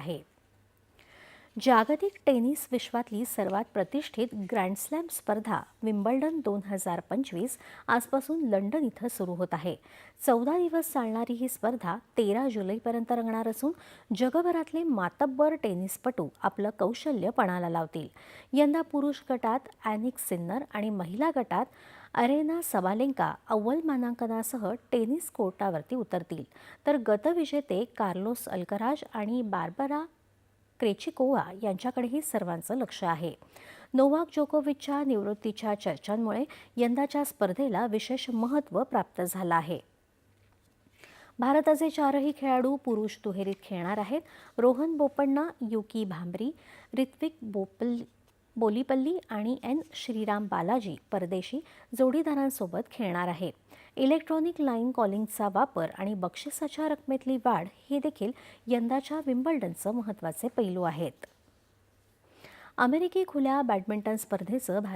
आहे जागतिक टेनिस विश्वातली सर्वात प्रतिष्ठित ग्रँडस्लॅम स्पर्धा विम्बल्डन दोन हजार पंचवीस आजपासून लंडन इथं सुरू होत आहे. चौदा दिवस चालणारी ही स्पर्धा तेरा जुलैपर्यंत रंगणार असून जगभरातले मातब्बर टेनिसपटू आपलं कौशल्य पणाला लावतील. यंदा पुरुष गटात अॅनिक सिन्नर आणि महिला गटात अरेना सबालेंका अव्वल मानांकनासह टेनिस कोर्टावरती उतरतील. तर गतविजेते कार्लोस अल्कराज आणि बार्बरा क्रेचिकोवा यांच्याकडेही सर्वांचं लक्ष आहे. नोवाक जोकोविचच्या निवृत्तीच्या चर्चांमुळे यंदाच्या स्पर्धेला विशेष महत्त्व प्राप्त झालं आहे. भारताचे चारही खेळाडू पुरुष दुहेरीत खेळणार आहेत. रोहन बोपण्णा युकी भांबरी ऋत्विक बोपल बोलीपल्ली आणि एन. श्रीराम बालाजी परदेशी जोडीदारांसोबत खेळणार आहे. इलेक्ट्रॉनिक लाईन कॉलिंगचा वापर आणि बक्षिसाच्या रकमेतली वाढ हे देखील यंदाच्या विम्बल्डनचं महत्त्वाचे पैलू आहेत. अमेरिकी खुल्या बॅडमिंटन स्पर्धेचं भारत